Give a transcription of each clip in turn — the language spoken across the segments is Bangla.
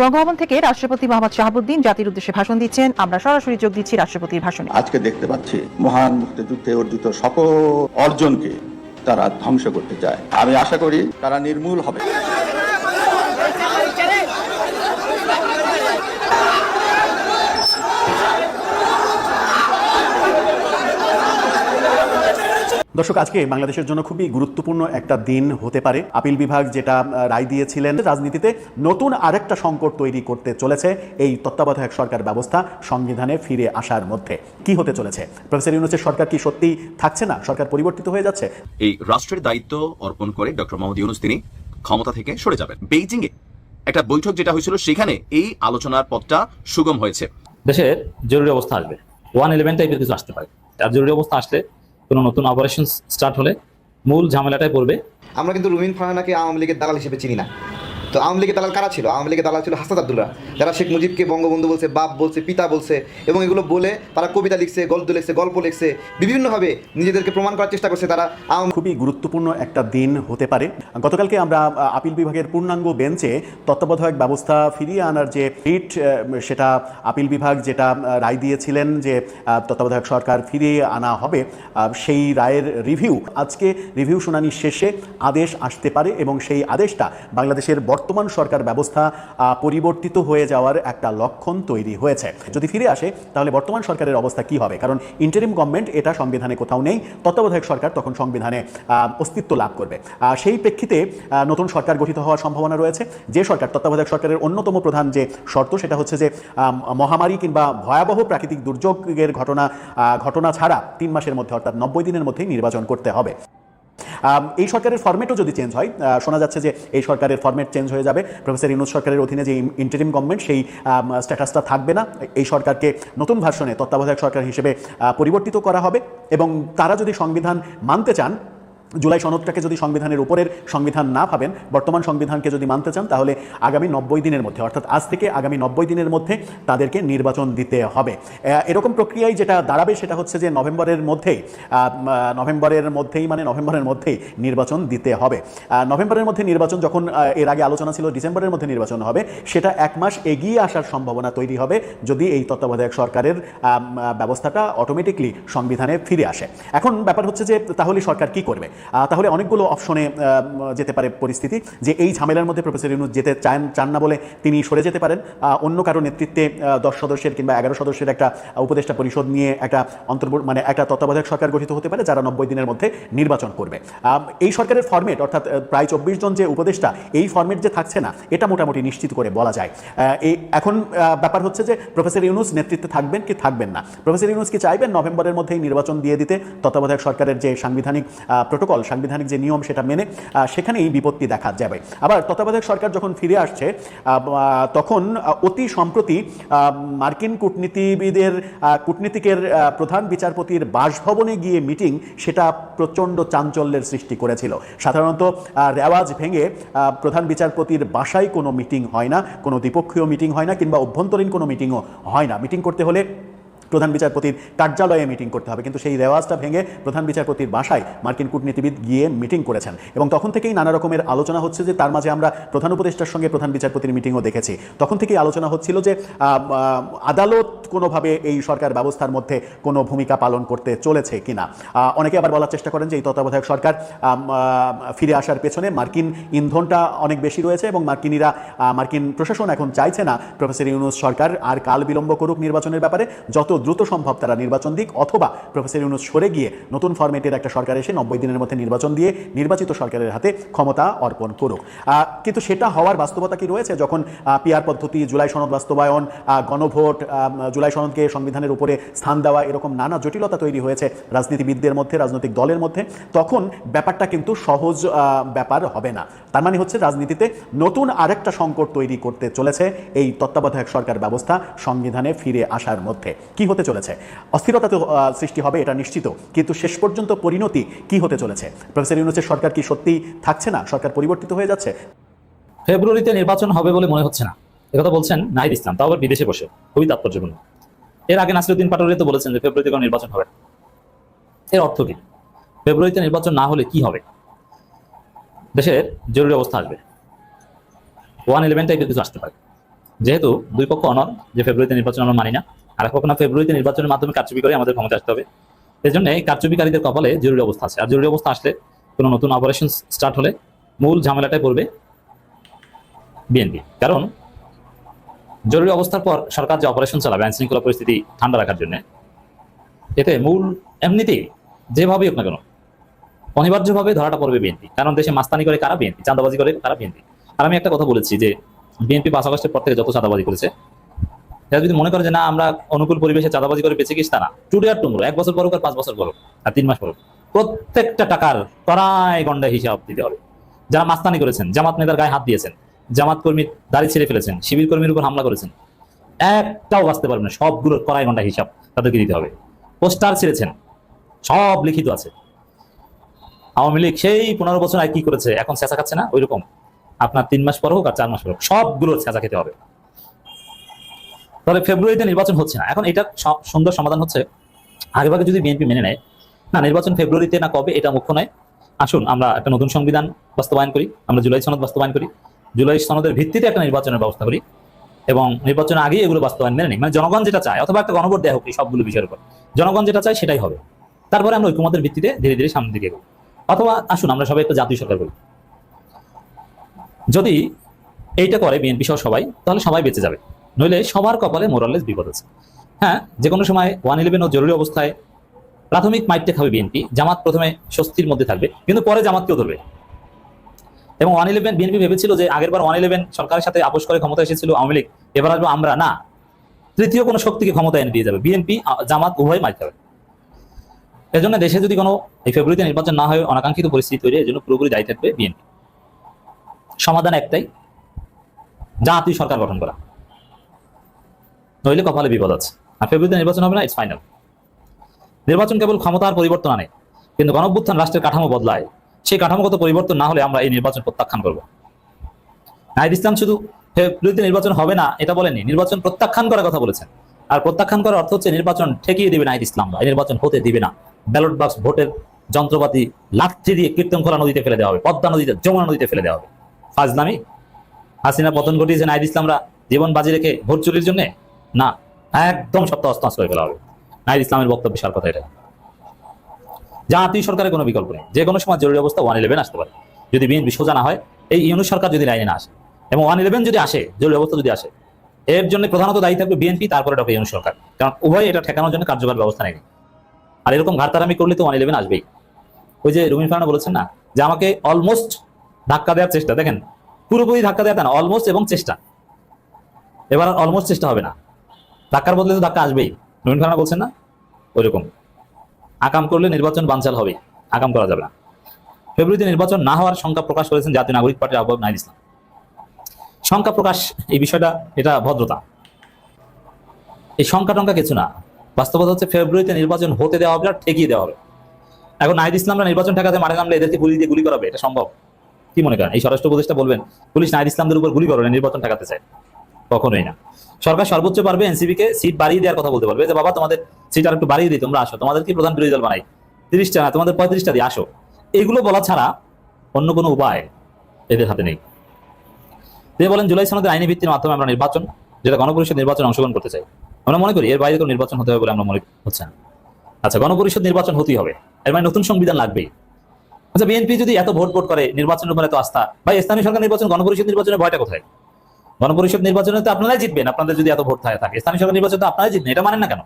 বঙ্গভবন থেকে রাষ্ট্রপতি মোহাম্মদ শাহাবুদ্দিন জাতির উদ্দেশ্যে ভাষণ দিচ্ছেন। আমরা সরাসরি যোগ দিচ্ছি রাষ্ট্রপতির ভাষণে। আজকে দেখতে পাচ্ছি মহান মুক্তিযুদ্ধে অর্জিত সকল অর্জনকে তারা ধ্বংস করতে চায়। আমি আশা করি তারা নির্মূল হবে। দর্শক আজকে বাংলাদেশের জন্য খুবই গুরুত্বপূর্ণ একটা দিন হতে পারে। আপিল বিভাগ যেটা রায় দিয়েছিলেন রাজনীতিতে নতুন আরেকটা সংকট তৈরি করতে চলেছে এই তত্ত্বাবধায়ক সরকার ব্যবস্থা সংবিধানে ফিরে আসার মধ্যে। কি হতে চলেছে? প্রফেসর ইউনুসের সরকার কি সত্যি থাকছে না? সরকার পরিবর্তিত হয়ে যাচ্ছে? এই রাষ্ট্রের দায়িত্ব অর্পণ করে ডক্টর মোহাম্মদ ইউনুস তিনি ক্ষমতা থেকে সরে যাবেন। বেইজিং এ একটা বৈঠক যেটা হয়েছিল সেখানে এই আলোচনার পথটা সুগম হয়েছে। দেশের জরুরি অবস্থা আসবে। ওয়ান ইলেভেন টাইপের কিছু আসতে পারে। আর জরুরি অবস্থা আসলে কোনো নতুন অপারেশন স্টার্ট হলে মূল ঝামেলাটাই পড়বে। আমরা কিন্তু রুমিন ফারহানাকে আওয়ামী লীগের দালাল হিসেবে চিনি না। তো আওয়ামী লীগের দালাল কারা ছিল? আওয়ামী লীগের দালাল ছিল হাসাদ আব্দুল্লাহ। যারা শেখ মুজিবকে বঙ্গবন্ধু বলছে, বাপ বলছে, পিতা বলছে এবং এগুলো বলে তারা কবিতা লিখছে, গল্প লিখছে গল্প লিখছে, বিভিন্নভাবে নিজেদেরকে প্রমাণ করার চেষ্টা করছে তারা খুবই গুরুত্বপূর্ণ একটা দিন হতে পারে। গতকালকে আমরা আপিল বিভাগের পূর্ণাঙ্গ বেঞ্চে তত্ত্বাবধায়ক ব্যবস্থা ফিরিয়ে আনার যে রিট সেটা আপিল বিভাগ যেটা রায় দিয়েছিলেন যে তত্ত্বাবধায়ক সরকার ফিরিয়ে আনা হবে সেই রায়ের রিভিউ। আজকে রিভিউ শুনানি শেষে আদেশ আসতে পারে এবং সেই আদেশটা বাংলাদেশের বর্তমান সরকার ব্যবস্থা পরিবর্তিত হয়ে যাওয়ার একটা লক্ষণ তৈরি হয়েছে। যদি ফিরে আসে, তাহলে বর্তমান সরকারের অবস্থা কি হবে? কারণ ইন্টারিম গভর্নমেন্ট এটা সংবিধানে কোথাও নেই। তত্ত্বাবধায়ক সরকার তখন সংবিধানে অস্তিত্ব লাভ করবে। সেই প্রেক্ষিতে নতুন সরকার গঠিত হওয়ার সম্ভাবনা রয়েছে। যে সরকার, তত্ত্বাবধায়ক সরকারের অন্যতম প্রধান যে শর্ত, সেটা হচ্ছে যে মহামারী কিংবা ভয়াবহ প্রাকৃতিক দুর্যোগের ঘটনা ঘটনা ছাড়া তিন মাসের মধ্যে, অর্থাৎ নব্বই দিনের মধ্যেই নির্বাচন করতে হবে। এই সরকারের ফর্মেটও যদি চেঞ্জ হয় শোনা যাচ্ছে যে এই সরকারের ফরম্যাট চেঞ্জ হয়ে যাবে। প্রফেসর ইউনুস সরকারের অধীনে যে ইন্টারিম গভর্নমেন্ট সেই স্ট্যাটাসটা থাকবে না। এই সরকারকে নতুন ভার্সনে তত্ত্বাবধায়ক সরকার হিসেবে পরিবর্তিত করা হবে এবং তারা যদি সংবিধান মানতে চান জুলাই সনদটাকে যদি সংবিধানের উপরের সংবিধান না ভাবেন, বর্তমান সংবিধানকে যদি মানতে চান, তাহলে আগামী নব্বই দিনের মধ্যে, অর্থাৎ আজ থেকে আগামী নব্বই দিনের মধ্যে তাদেরকে নির্বাচন দিতে হবে। এরকম প্রক্রিয়ায় যেটা দাঁড়াবে, সেটা হচ্ছে যে নভেম্বরের মধ্যেই নভেম্বরের মধ্যেই মানে নভেম্বরের মধ্যেই নির্বাচন দিতে হবে। নভেম্বরের মধ্যে নির্বাচন যখন এর আগে আলোচনা ছিল, ডিসেম্বরের মধ্যে নির্বাচন হবে, সেটা এক মাস এগিয়ে আসার সম্ভাবনা তৈরি হবে, যদি এই তত্ত্বাবধায়ক সরকারের ব্যবস্থাটা অটোমেটিকলি সংবিধানে ফিরে আসে। এখন ব্যাপার হচ্ছে যে, তাহলে সরকার কি করবে? তাহলে অনেকগুলো অপশনে যেতে পারে পরিস্থিতি যে এই ঝামেলার মধ্যে প্রফেসর ইউনুস যেতে চান চান না বলে তিনি সরে যেতে পারেন। অন্য কারও নেতৃত্বে দশ সদস্যের কিংবা এগারো সদস্যের একটা উপদেষ্টা পরিষদ নিয়ে একটা অন্তর্বর্তী মানে একটা তত্ত্বাবধায়ক সরকার গঠিত হতে পারে যারা নব্বই দিনের মধ্যে নির্বাচন করবে। এই সরকারের ফর্মেট অর্থাৎ প্রায় চব্বিশ জন যে উপদেষ্টা, এই ফর্মেট যে থাকছে না, এটা মোটামুটি নিশ্চিত করে বলা যায়। এই এখন ব্যাপার হচ্ছে যে প্রফেসর ইউনুস নেতৃত্বে থাকবেন কি থাকবেন না? প্রফেসর ইউনুস কি চাইবেন? নভেম্বরের মধ্যেই নির্বাচন দিয়ে দিতে তত্ত্বাবধায়ক সরকারের যে সাংবিধানিক প্রোটোকল সাংবিধানিক যে নিয়ম সেটা মেনে সেখানেই বিপত্তি দেখা যাবে। আবার তত্ত্বাবধায়ক সরকার যখন ফিরে আসছে তখন অতি সম্প্রতি মার্কিন কূটনীতিবিদের কূটনীতিকের প্রধান বিচারপতির বাসভবনে গিয়ে মিটিং, সেটা প্রচণ্ড চাঞ্চল্যের সৃষ্টি করেছিল। সাধারণত রেওয়াজ ভেঙে প্রধান বিচারপতির বাসায় কোনো মিটিং হয় না, কোনো দ্বিপক্ষীয় মিটিং হয় না, কিংবা অভ্যন্তরীণ কোনো মিটিংও হয় না। মিটিং করতে হলে প্রধান বিচারপতির কার্যালয়ে মিটিং করতে হবে। কিন্তু সেই রেওয়াজটা ভেঙে প্রধান বিচারপতির বাসায় মার্কিন কূটনীতিবিদ গিয়ে মিটিং করেছেন। এবং তখন থেকেই নানা রকমের আলোচনা হচ্ছে যে, তার মাঝে আমরা প্রধান উপদেষ্টার সঙ্গে প্রধান বিচারপতির মিটিংও দেখেছি। তখন থেকেই আলোচনা হচ্ছিল যে আদালত কোনোভাবে এই সরকার ব্যবস্থার মধ্যে কোনো ভূমিকা পালন করতে চলেছে কিনা। অনেকে আবার বলার চেষ্টা করেন যে, এই তত্ত্বাবধায়ক সরকার ফিরে আসার পেছনে মার্কিন ইন্ধনটা অনেক বেশি রয়েছে এবং মার্কিনিরা মার্কিন প্রশাসন এখন চাইছে না প্রফেসর ইউনুস সরকার আর কাল বিলম্ব করুক নির্বাচনের ব্যাপারে। যত দ্রুত সম্ভব তারা নির্বাচন দিক, অথবা প্রফেসর ইউনুস সরে গিয়ে নতুন ফরম্যাটের একটা সরকার এসে নব্বই দিনের মধ্যে নির্বাচন দিয়ে নির্বাচিত সরকারের হাতে ক্ষমতা অর্পণ করুক। কিন্তু সেটা হওয়ার বাস্তবতা কি রয়েছে? যখন পিআর পদ্ধতি, জুলাই সনদ বাস্তবায়ন গণভোট জুলাই সনদকে সংবিধানের উপরে স্থান দেওয়া, এরকম নানা জটিলতা তৈরি হয়েছে রাজনীতিবিদদের মধ্যে, রাজনৈতিক দলের মধ্যে, তখন ব্যাপারটা কিন্তু সহজ ব্যাপার হবে না। তার মানে হচ্ছে রাজনীতিতে নতুন আরেকটা সংকট তৈরি করতে চলেছে এই তত্ত্বাবধায়ক সরকার ব্যবস্থা সংবিধানে ফিরে আসার মধ্যে। কি হতে চলেছে। অস্থিরতা তো সৃষ্টি হবে, এটা নিশ্চিত। কিন্তু শেষ পর্যন্ত পরিণতি কি হতে চলেছে? প্রফেসর ইউনুসের সরকার কি সত্যি থাকছে না? সরকার পরিবর্তিত হয়ে যাচ্ছে? ফেব্রুয়ারিতে নির্বাচন হবে বলে মনে হচ্ছে না। একথা বলছেন নাহিদ ইসলাম, তাও আবার বিদেশে বসে। খুবই তাৎপর্যপূর্ণ। এর আগে নাসিরুদ্দিন পাটোয়ারি তো বলেছেন যে ফেব্রুয়ারিতে কোনো নির্বাচন হবে। এর অর্থ কি? ফেব্রুয়ারিতে নির্বাচন না হলে কি হবে? দেশের জরুরি অবস্থা আসবে। ওয়ান ইলেভেন টাইপের কিছু আসতে পারে। যেহেতু দুই পক্ষ অনর যে ফেব্রুয়ারিতে নির্বাচন আমরা মানি না আর এক পক্ষ না ফেব্রুয়ারিতে নির্বাচনের মাধ্যমে কারচুপি করে আমাদের ক্ষমতা আসতে হবে। এই জন্য কারচুপিকারীদের কপালে জরুরি অবস্থা আছে। আর জরুরি অবস্থা আসলে কোনো নতুন অপারেশন স্টার্ট হলে মূল ঝামেলাটাই পড়বে বিএনপি কারণ জরুরি অবস্থার পর সরকার যে অপারেশন চালাবে আইন শৃঙ্খলা পরিস্থিতি ঠান্ডা রাখার জন্য, এতে মূল এমনিতেই যেভাবেই হোক না কেন, অনিবার্যভাবে ধরাটা পড়বে বিএনপি কারণ দেশে মাস্তানি করে কারা বিএনপি চাঁদাবাজি করে কারা বিএনপি আর আমি একটা কথা বলেছি যে বিএনপি আগস্টের পর থেকে যত চাঁদাবাজি করেছে এরা যদি মনে করে যে না, আমরা অনুকূল পরিবেশে চাঁদাবাজি করে বেঁচে গেছি, তা না। টুডে আর টুমরো, এক বছর পর হোক আর পাঁচ বছর পর হোক আর তিন মাস পর হোক প্রত্যেকটা টাকার কড়াই গন্ডায় হিসাব দিতে হবে। যারা মাস্তানি করেছেন, জামাত নেতার গায়ে হাত দিয়েছেন, জামাত কর্মী দাড়ি ছেড়ে ফেলেছেন, শিবির কর্মীর উপর হামলা করেছেন, একটাও বাঁচতে পারবে না, সবগুলোর কড়াই গন্ডা হিসাব তাদেরকে দিতে হবে। পোস্টার ছেড়েছেন, সব লিখিত আছে। আওয়ামী লীগ সেই পনেরো বছর আগে কি করেছে, এখন চেঁচা খাচ্ছে না? ওইরকম। আপনার তিন মাস পর হোক আর চার মাস পর হোক সবগুলোর চেঁচা খেতে হবে। তাহলে ফেব্রুয়ারিতে নির্বাচন হচ্ছে না। এখন এটা সুন্দর সমাধান হচ্ছে। আগেভাগে যদি বিএনপি মেনে নেয়, না, নির্বাচন ফেব্রুয়ারিতে না কবে, এটা মুখ্য নয়। আসুন, আমরা একটা নতুন সংবিধান বাস্তবায়ন করি, আমরা জুলাই সনদ বাস্তবায়ন করি। জুলাই সনদের ভিত্তিতে একটা নির্বাচনের ব্যবস্থা করি এবং নির্বাচনের আগেই এগুলো বাস্তবায়ন মেনে নিই। মানে জনগণ যেটা চায়, অথবা একটা গণভোট দেওয়া হোক এই সবগুলো বিষয়ের উপর। জনগণ যেটা চায় সেটাই হবে। তারপরে আমরা ঐক্যমতের ভিত্তিতে ধীরে ধীরে সামনের দিকে অথবা আসুন, আমরা সবাই একটা জাতীয় সরকার করি যদি এইটা করে বিএনপি সহ সবাই, তাহলে সবাই বেঁচে যাবে। নইলে সবার কপালে মোরালেস বিপদ আছে। হ্যাঁ যে কোনো সময় ওয়ান ইলেভেন ও জরুরি অবস্থায় প্রাথমিক মাইটে খাবে বিএনপি, জামাত প্রথমে স্বস্তির মধ্যে থাকবে, কিন্তু পরে জামাতকেও ধরবে। এবং ওয়ান ইলেভেন বিএনপি ভেবেছিল যে আগের বার ওয়ান ইলেভেন সরকারের সাথে আপোষ করে ক্ষমতা এসেছিল আওয়ামী লীগ, এবার আসব আমরা, না। তৃতীয় কোনো শক্তিকে ক্ষমতা এনে দিয়ে যাবে, বিএনপি জামাত উভয় মাইট খাবে। এজন্য দেশে যদি কোনো এই ফেব্রুয়ারিতে নির্বাচন না হয়, অনাকাঙ্ক্ষিত পরিস্থিতি তৈরি, এজন্য পুরোপুরি দায়ী থাকবে বিএনপি। সমাধান একটাই, জাতীয় সরকার গঠন করা। নইলে কপালে বিপদ আছে। আর ফেব্রুয়ারিতে নির্বাচন হবে না ইটস ফাইনাল নির্বাচন কেবল ক্ষমতার পরিবর্তন আনে, কিন্তু গণভ্যুত্থান রাষ্ট্রের কাঠামো বদলায়। সেই কাঠামোগত পরিবর্তন না হলে আমরা এই নির্বাচন প্রত্যাখ্যান করব। নাহিদ ইসলাম শুধু ফেব্রুয়ারিতে নির্বাচন হবে না, এটা বলেনি নির্বাচন প্রত্যাখ্যান করার কথা বলেছেন। আর প্রত্যাখ্যান করার অর্থ হচ্ছে নির্বাচন ঠেকিয়ে দিবে নাহিদ ইসলাম এই নির্বাচন হতে দিবে না। ব্যালট বাক্স, ভোটের যন্ত্রপাতি, লাঠি দিয়ে কীর্তনখোলা নদীতে ফেলে দেওয়া হবে, পদ্মা নদীতে, যমুনা নদীতে ফেলে দেওয়া হবে। ফাজলামি? হাসিনা পতন ঘটিয়েছে নাহিদ ইসলামরা, জীবন বাজি রেখে ভোট চুরির জন্য? না, একদম সপ্তাহ অস্তাস করে ফেলা হবে নাহিদ ইসলামের বক্তব্য সার কথা এটা। জাতীয় সরকারের কোনো বিকল্প নেই। যে কোনো সময় জরুরি অবস্থা ওয়ান ইলেভেন আসতে পারে। যদি বিএনপি সোজা না হয়, এই ইউনুস সরকার যদি লাইনে না আসে এবং ওয়ান ইলেভেন যদি আসে, জরুরি অবস্থা যদি আসে, এর জন্য প্রধানত দায়ী থাকবে বিএনপি, তারপরে ডক্টর ইউনুস সরকার। কারণ উভয় এটা ঠেকানোর জন্য কার্যকর ব্যবস্থা নেয়নি। আর এরকম ঘাটতারামি করলে তো ওয়ান ইলেভেন আসবেই। ওই যে রুমিন ফারানা বলেছেন না, যে আমাকে অলমোস্ট ধাক্কা দেওয়ার চেষ্টা, দেখেন, পুরোপুরি ধাক্কা দেওয়া তা না, অলমোস্ট এবং চেষ্টা। এবার অলমোস্ট চেষ্টা হবে না। ধাক্কার বদলে তো ধাক্কা আসবেই। রুমিন ফারানা বলছেন না? ওইরকম। আকাম করলে নির্বাচন বানচাল হবে। আকাম করা যাবে না। ফেব্রুয়ারিতে নির্বাচন না হওয়ার শঙ্কা প্রকাশ করেছেন জাতীয় নাগরিক পার্টির আহ্বায়ক নাইদ ইসলাম। শঙ্কা প্রকাশ, এই বিষয়টা, এটা ভদ্রতা। এই শঙ্কা টঙ্কা কিছু না। বাস্তবতা হচ্ছে ফেব্রুয়ারিতে নির্বাচন হতে দেওয়া হবে আর ঠেকিয়ে দেওয়া হবে। এখন নাহিদ ইসলামরা নির্বাচন ঠেকাতে মাঠে নামলে এদেরকে গুলি দিয়ে গুলি করাবে? এটা সম্ভব? কি মনে করেন? এই স্বরাষ্ট্র উপদেষ্টা বলবেন, পুলিশ নাহিদ ইসলামদের উপর গুলি করবে নির্বাচন ঠেকাতে চায়। কখনোই না। সরকার সর্বোচ্চ পারবে এনসিপি কে সিট বাড়িয়ে দেওয়ার কথা বলতে পারবে। যে বাবা, তোমাদের সিট আর একটু বাড়িয়ে দিই, তোমরা আসো। তোমাদের কি প্রধান বিরোধী দল বানাই? তিরিশটা না, তোমাদের পঁয়ত্রিশটা দিয়ে আসো। এগুলো বলা ছাড়া অন্য কোনো উপায় এদের হাতে নেই। তিনি বলেন, জুলাই সনদের আইনি ভিত্তির মাধ্যমে আমরা নির্বাচন, যেটা গণপরিষদ নির্বাচন অংশগ্রহণ করতে চাই, আমরা মনে করি এর বাইরে কোনো নির্বাচন হতে হবে বলে আমরা মনে হচ্ছে না। আচ্ছা গণপরিষদ নির্বাচন হতেই হবে। এর মানে নতুন সংবিধান লাগবেই। আচ্ছা বিএনপি যদি এত ভোট ভোট করে নির্বাচনের উপর এত আস্থা বা স্থানীয় সরকার নির্বাচন, গণপরিষদ নির্বাচনের ভয়টা কোথায়? গণপরিষদ নির্বাচনে তো আপনারাই জিতবেন, আপনাদের যদি এত ভোট থাকে থাকে। স্থানীয় সরকার নির্বাচন তো আপনারাই জিতবেন, এটা মানেন না কেন?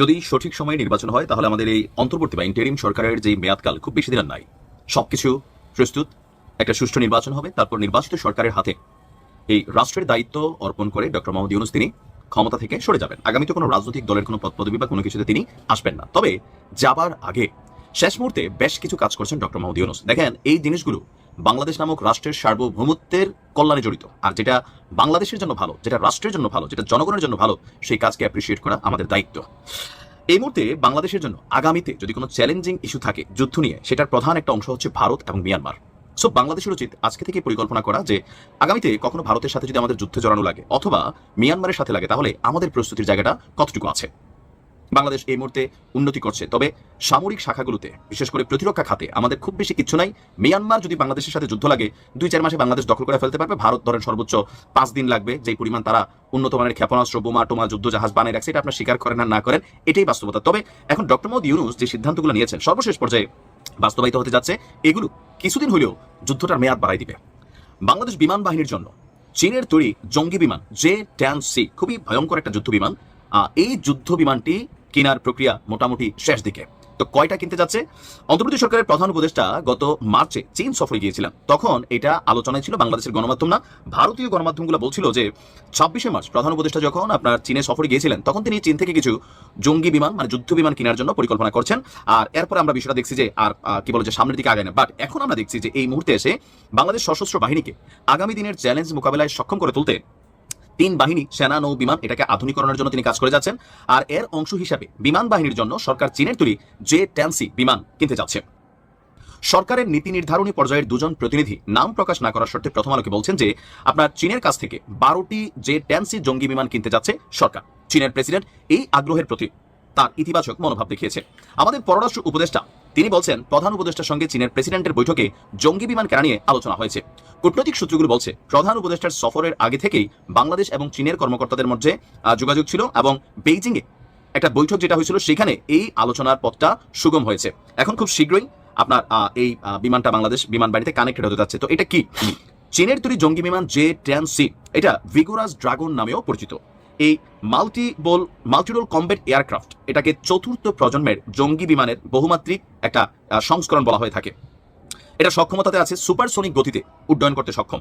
যদি সঠিক সময়ে নির্বাচন হয়, তাহলে আমাদের এই অন্তর্বর্তী বা ইন্টারিম সরকারের যে মেয়াদকাল, খুব বেশি দিন নাই। সবকিছু প্রস্তুত, একটা সুষ্ঠু নির্বাচন হবে, তারপর নির্বাচিত সরকারের হাতে এই রাষ্ট্রের দায়িত্ব অর্পণ করে ডক্টর মোহাম্মদ ইউনুস তিনি ক্ষমতা থেকে সরে যাবেন। আগামীতে কোনো রাজনৈতিক দলের কোনো পদ পদবি বা কোনো কিছুতে তিনি আসবেন না। তবে যাবার আগে শেষ মুহূর্তে বেশ কিছু কাজ করছেন ডক্টর মোহাম্মদ ইউনুস। দেখেন, এই জিনিসগুলো বাংলাদেশ নামক রাষ্ট্রের সার্বভৌমত্বের কল্যাণে জড়িত। আর যেটা বাংলাদেশের জন্য ভালো, যেটা রাষ্ট্রের জন্য ভালো, যেটা জনগণের জন্য ভালো, সেই কাজকে অ্যাপ্রিসিয়েট করা আমাদের দায়িত্ব। এই মুহূর্তে বাংলাদেশের জন্য আগামীতে যদি কোনো চ্যালেঞ্জিং ইস্যু থাকে, যুদ্ধ নিয়ে, সেটার প্রধান একটা অংশ হচ্ছে ভারত এবং মিয়ানমার। সো বাংলাদেশের উচিত আজকে থেকে পরিকল্পনা করা যে, আগামীতে কখনো ভারতের সাথে যদি আমাদের যুদ্ধে জড়ানো লাগে, অথবা মিয়ানমারের সাথে লাগে, তাহলে আমাদের প্রস্তুতির জায়গাটা কতটুকু আছে? বাংলাদেশ এই মুহূর্তে উন্নতি করছে। তবে সামরিক শাখাগুলোতে, বিশেষ করে প্রতিরক্ষা খাতে, আমাদের খুব বেশি কিছু নাই। মিয়ানমার যদি বাংলাদেশের সাথে যুদ্ধ লাগে, দুই চার মাসে বাংলাদেশ দখল করে ফেলতে পারবে। ভারত ধরেন সর্বোচ্চ পাঁচ দিন লাগবে, যেই পরিমাণ তারা উন্নত মানের ক্ষেপণাস্ত্র, বোমা, টোমা, যুদ্ধ জাহাজ বানিয়ে রাখছে, এটা আপনার স্বীকার করেন আর না করেন, এটাই বাস্তবতা। তবে এখন ডক্টর মোহাম্মদ ইউনুস যে সিদ্ধান্তগুলো নিয়েছেন, সর্বশেষ পর্যায়ে বাস্তবায়িত হতে যাচ্ছে, এগুলো কিছুদিন হলেও যুদ্ধটার মেয়াদ বাড়াই দিবে। বাংলাদেশ বিমান বাহিনীর জন্য চীনের তৈরি জঙ্গি বিমান, জে ট্যান সি খুবই ভয়ঙ্কর একটা যুদ্ধ বিমান এই যুদ্ধ বিমানটি কেনার প্রক্রিয়া মোটামুটি শেষ দিকে। তো কয়টা কিনতে যাচ্ছে? অন্তর্বর্তী সরকারের প্রধান উপদেষ্টা গত মার্চে চীন সফরে গিয়েছিলেন। তখন এটা আলোচনায় ছিল, বাংলাদেশের গণমাধ্যম না। ভারতীয় গণমাধ্যমগুলো বলছিল যে, ছাব্বিশে মার্চ প্রধান উপদেষ্টা যখন আপনার চীনে সফরে গিয়েছিলেন, তখন তিনি চীন থেকে কিছু জঙ্গি বিমান মানে যুদ্ধ বিমান কেনার জন্য পরিকল্পনা করছেন। আর এরপরে আমরা বিষয়টা দেখছি যে, আর কি বলে যে, সামনের দিকে আগায় না। বাট এখন আমরা দেখছি যে, এই মুহূর্তে এসে বাংলাদেশ সশস্ত্র বাহিনীকে আগামী দিনের চ্যালেঞ্জ মোকাবেলায় সক্ষম করে তুলতে তিন বাহিনী, সেনা, নৌ, বিমান, এটাকে আধুনিকরণের জন্য তিনি কাজ করে যাচ্ছেন। আর এর অংশ হিসাবে বিমান বাহিনীর জন্য সরকার চীনের তৈরি জে ট্যান্সি বিমান কিনতে যাচ্ছে। সরকারের নীতি নির্ধারণী পর্যায়ের দুজন প্রতিনিধি নাম প্রকাশ না করার শর্তে প্রথম আলোকে বলছেন যে, আপনার চীনের কাছ থেকে বারোটি যে ট্যান্সি জঙ্গি বিমান কিনতে যাচ্ছে সরকার। চীনের প্রেসিডেন্ট এই আগ্রহের প্রতি তার ইতিবাচক মনোভাব দেখিয়েছে। আমাদের পররাষ্ট্র উপদেষ্টা তিনি বলছেন, প্রধান উপদেষ্টার সঙ্গে চীনের প্রেসিডেন্টের বৈঠকে জঙ্গি বিমান কেনা নিয়ে আলোচনা হয়েছে। কূটনৈতিক সূত্রগুলো বলছে, প্রধান উপদেষ্টার সফরের আগে থেকেই বাংলাদেশ এবং চীনের কর্মকর্তাদের মধ্যে যোগাযোগ ছিল এবং বেইজিংয়ে একটা বৈঠক যেটা হয়েছিল, সেখানে এই আলোচনার পথটা সুগম হয়েছে। এখন খুব শীঘ্রই আপনার এই বিমানটা বাংলাদেশ বিমান বাড়িতে কানেক্টেড হতে যাচ্ছে। তো এটা কি? চীনের তৈরি জঙ্গি বিমান জে টেন সি, এটা ভিগোরাস ড্রাগন নামেও পরিচিত। এই মাল্টিবল মাল্টিরোল কম্বেট এয়ারক্রাফট এটাকে চতুর্থ প্রজন্মের জঙ্গি বিমানের বহুমাত্রিক একটা সংস্করণ বলা হয়ে থাকে। এটা সক্ষমতাতে আছে সুপারসোনিক গতিতে উড্ডয়ন করতে সক্ষম।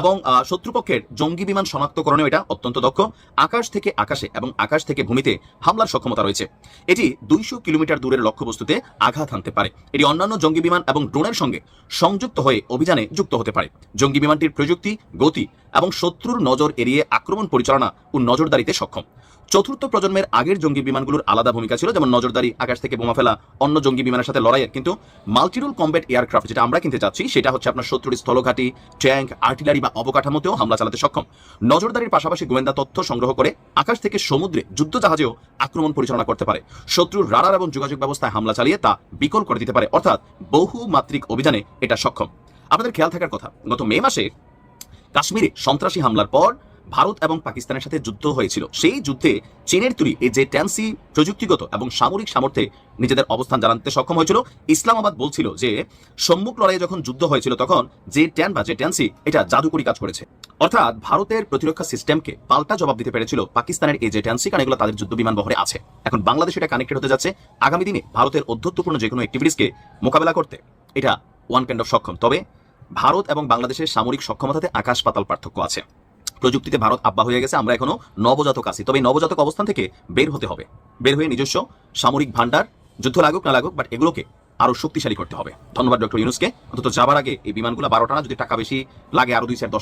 এবং শত্রুপক্ষের জঙ্গি বিমান শনাক্তকরণেও এটা অত্যন্ত দক্ষ। আকাশ থেকে আকাশে এবং আকাশ থেকে ভূমিতে হামলার সক্ষমতা রয়েছে। এটি দুইশো কিলোমিটার দূরের লক্ষ্যবস্তুতে আঘাত হানতে পারে। এটি অন্যান্য জঙ্গি বিমান এবং ড্রোনের সঙ্গে সংযুক্ত হয়ে অভিযানে যুক্ত হতে পারে। জঙ্গি বিমানটির প্রযুক্তি, গতি এবং শত্রুর নজর এড়িয়ে আক্রমণ পরিচালনা ও নজরদারিতে সক্ষম। চতুর্থ প্রজন্মের আগের জঙ্গি বিমানগুলোর আলাদা ভূমিকা ছিল, যেমন নজরদারি, আকাশ থেকে বোমা ফেলা, অন্য জঙ্গি বিমানের সাথে লড়াইয়ের কিন্তু মাল্টিরুল কম্ব্যাট এয়ারক্রাফট, যেটা আমরা কিনতে চাচ্ছি, সেটা হচ্ছে আপনার শত্রুর স্থলঘাটি, ট্যাঙ্ক, আর্টিলারি বা অবকাঠামোতেও হামলা চালাতে সক্ষম। নজরদারির পাশাপাশি গোয়েন্দা তথ্য সংগ্রহ করে আকাশ থেকে সমুদ্রে যুদ্ধ জাহাজেও আক্রমণ পরিচালনা করতে পারে। শত্রুর রাডার এবং যোগাযোগ ব্যবস্থায় হামলা চালিয়ে তা বিকল করে দিতে পারে, অর্থাৎ বহু মাত্রিক অভিযানে এটা সক্ষম। আপনাদের খেয়াল থাকার কথা, গত মে মাসে কাশ্মীরে সন্ত্রাসী হামলার পর ভারত এবং পাকিস্তানের সাথে যুদ্ধ হয়েছিল। সেই যুদ্ধে চীনের তৈরি এই যে ট্যান্সি প্রযুক্তিগত এবং সামরিক সামর্থ্যে নিজেদের অবস্থান জানাতে সক্ষম হয়েছিল। ইসলামাবাদ বলছিল যে, সম্মুখ লড়াইয়ে যখন যুদ্ধ হয়েছিল তখন যে ট্যান বা যে ট্যান্সি, এটা জাদুকরি কাজ করেছে। অর্থাৎ ভারতের প্রতিরক্ষা সিস্টেমকে পাল্টা জবাব দিতে পেরেছিল পাকিস্তানের এই যে ট্যান্সি কারণ এগুলো তাদের যুদ্ধ বিমান বহরে আছে। এখন বাংলাদেশ এটা কানেক্টেড হতে যাচ্ছে। আগামী দিনে ভারতের অধ্যত্বপূর্ণ যে কোনো অ্যাক্টিভিটিসকে মোকাবেলা করতে এটা ওয়ান কাইন্ড অফ সক্ষম। তবে ভারত এবং বাংলাদেশের সামরিক সক্ষমতাতে আকাশ পাতাল পার্থক্য আছে। প্রযুক্তিতে ভারত আব্বা হয়ে গেছে, আমরা এখনও নবজাতক আছি। তবে নবজাতক অবস্থান থেকে বের হতে হবে। বের হয়ে নিজস্ব সামরিক ভান্ডার যুদ্ধ লাগুক, না লাগুক বাট এগুলোকে আরও শক্তিশালী করতে হবে। ধন্যবাদ, ডক্টর ইউনুসকে। অন্তত যাবার আগে এই বিমানগুলো বারোটা না, যদি টাকা বেশি লাগে, আরও দুই চার দশ